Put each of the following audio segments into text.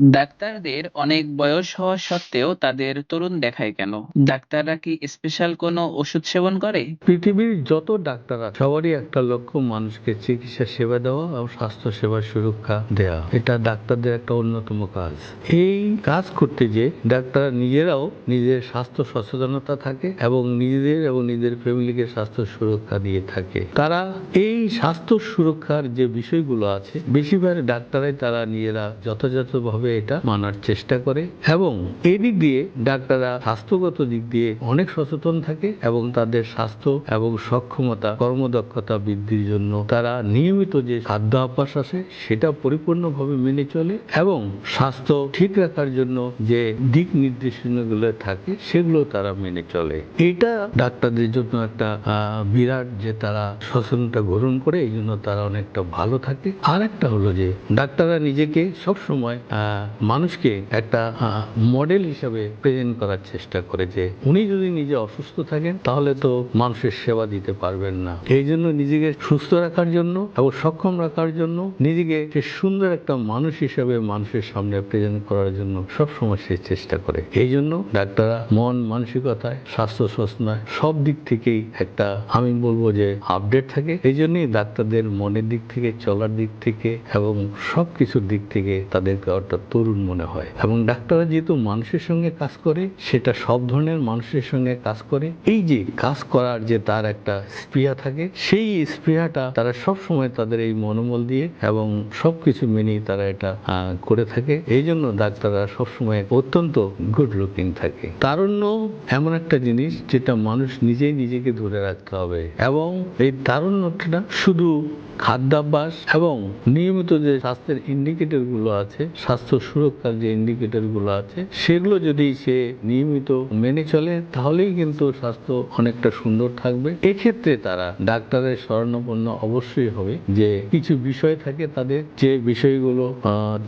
ডাক্তারদের অনেক বয়স হওয়া সত্ত্বেও তাদের তরুণ দেখায় কেন? ডাক্তাররা কি স্পেশাল কোনো ওষুধ সেবন করে? পৃথিবীর যত ডাক্তার আছে, সবারই একটা লক্ষ্য, মানুষকে চিকিৎসা সেবা দেওয়া এবং স্বাস্থ্য সেবার সুরক্ষা দেওয়া এটা ডাক্তারদের একটা অন্যতম কাজ। এই কাজ করতে যে ডাক্তার নিজেরাও নিজের স্বাস্থ্য সচেতনতা থাকে এবং নিজেদের এবং নিজেদের ফ্যামিলিকে স্বাস্থ্য সুরক্ষা দিয়ে থাকে। তারা এই স্বাস্থ্য সুরক্ষার যে বিষয়গুলো আছে, বেশিরভাগ ডাক্তারাই তারা নিজেরা যথাযথভাবে এটা মানার চেষ্টা করে এবং এই দিক দিয়ে ডাক্তাররা স্বাস্থ্যগত দিক দিয়ে অনেক সচেতন থাকে এবং তাদের স্বাস্থ্য এবং সক্ষমতা, কর্মদক্ষতা বৃদ্ধির জন্য তারা নিয়মিত যে খাদ্য অভ্যাস আছে সেটা পরিপূর্ণভাবে মেনে চলে এবং স্বাস্থ্য ঠিক রাখার জন্য যে দিক নির্দেশনাগুলো থাকে সেগুলো তারা মেনে চলে। এটা ডাক্তারদের জন্য একটা বিরাট যে তারা সচেতনতা গ্রহণ করে, এই জন্য তারা অনেকটা ভালো থাকে। আর একটা হলো যে, ডাক্তাররা নিজেকে সব সময় মানুষকে একটা মডেল হিসাবে প্রেজেন্ট করার চেষ্টা করে যে, উনি যদি নিজে অসুস্থ থাকেন, তাহলে তো মানুষের সেবা দিতে পারবেন না। এই জন্য নিজেকে সুস্থ রাখার জন্য এবং সক্ষম রাখার জন্য নিজেকে সুন্দর একটা মানুষ হিসাবে মানুষের সামনে প্রেজেন্ট করার জন্য সব সময় সে চেষ্টা করে। এই জন্য ডাক্তাররা মন, মানসিকতায়, স্বাস্থ্য সচেতনায় সব দিক থেকেই একটা, আমি বলব যে আপডেট থাকে। এই জন্যই ডাক্তারদের মনের দিক থেকে, চলার দিক থেকে এবং সব কিছুর দিক থেকে তাদেরকে অর্থাৎ তরুণ মনে হয়। এবং ডাক্তাররা যেহেতু মানুষের সঙ্গে কাজ করে, সেটা সব ধরনের মানুষের সঙ্গে কাজ করে। এই যে কাজ করার যে তার একটা স্পৃহা থাকে, সেই স্পৃহাটা তারা সব সময় তাদের এই মনোবল দিয়ে এবং সব কিছু মেনেই তারা এটা করে থাকে। এই জন্য ডাক্তাররা সবসময় অত্যন্ত গুড লুকিং থাকে। তারুণ্য এমন একটা জিনিস যেটা মানুষ নিজেই নিজেকে ধরে রাখতে হবে। এবং এই তারুণ্যটা শুধু খাদ্যাভ্যাস এবং নিয়মিত যে স্বাস্থ্যের ইন্ডিকেটরগুলো আছে, স্বাস্থ্য সুরক্ষার যে ইন্ডিকেটরগুলো আছে, সেগুলো যদি সে নিয়মিত মেনে চলে, তাহলেই কিন্তু স্বাস্থ্য অনেকটা সুন্দর থাকবে। এক্ষেত্রে তারা ডাক্তারের শরণাপন্ন অবশ্যই হবে যে কিছু বিষয় থাকে তাদের, যে বিষয়গুলো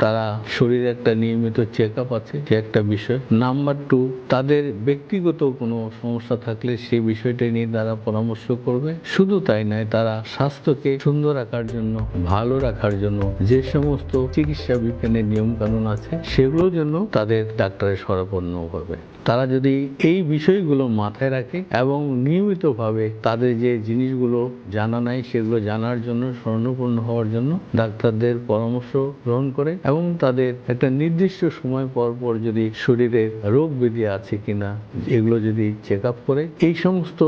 তারা শরীরে একটা নিয়মিত চেক আপ আছে সে একটা বিষয়। নাম্বার টু তাদের ব্যক্তিগত কোনো সমস্যা থাকলে সেই বিষয়টা নিয়ে তারা পরামর্শ করবে। শুধু তাই নয়, তারা স্বাস্থ্যকে সুন্দর রাখার জন্য, ভালো রাখার জন্য যে সমস্ত চিকিৎসা বিজ্ঞানের নিয়ম কানুন আছে, সেগুলোর জন্য তাদের ডাক্তারের শরণাপন্ন হবে তারা যদি এই বিষয়গুলো মাথায় রাখে এবং নিয়মিতভাবে তাদের যে জিনিসগুলো জানা নাই, সেগুলো জানার জন্য স্বর্ণপূর্ণ হওয়ার জন্য ডাক্তারদের পরামর্শ গ্রহণ করে এবং তাদের একটা নির্দিষ্ট সময় পর পর যদি শরীরে রোগ ব্যাধি আছে কিনা, এগুলো যদি চেক আপ করে, এই সমস্ত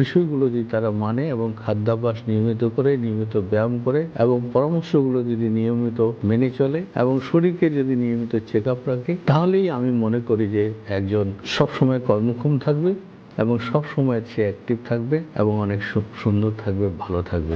বিষয়গুলো যদি তারা মানে এবং খাদ্যাভ্যাস নিয়মিত করে, নিয়মিত ব্যায়াম করে এবং পরামর্শগুলো যদি নিয়মিত মেনে চলে এবং শরীরকে যদি নিয়মিত চেক আপ রাখে, তাহলেই আমি মনে করি যে একজন সবসময় কর্মক্ষম থাকবে এবং সবসময় সে অ্যাক্টিভ থাকবে এবং অনেক সুন্দর থাকবে, ভালো থাকবে।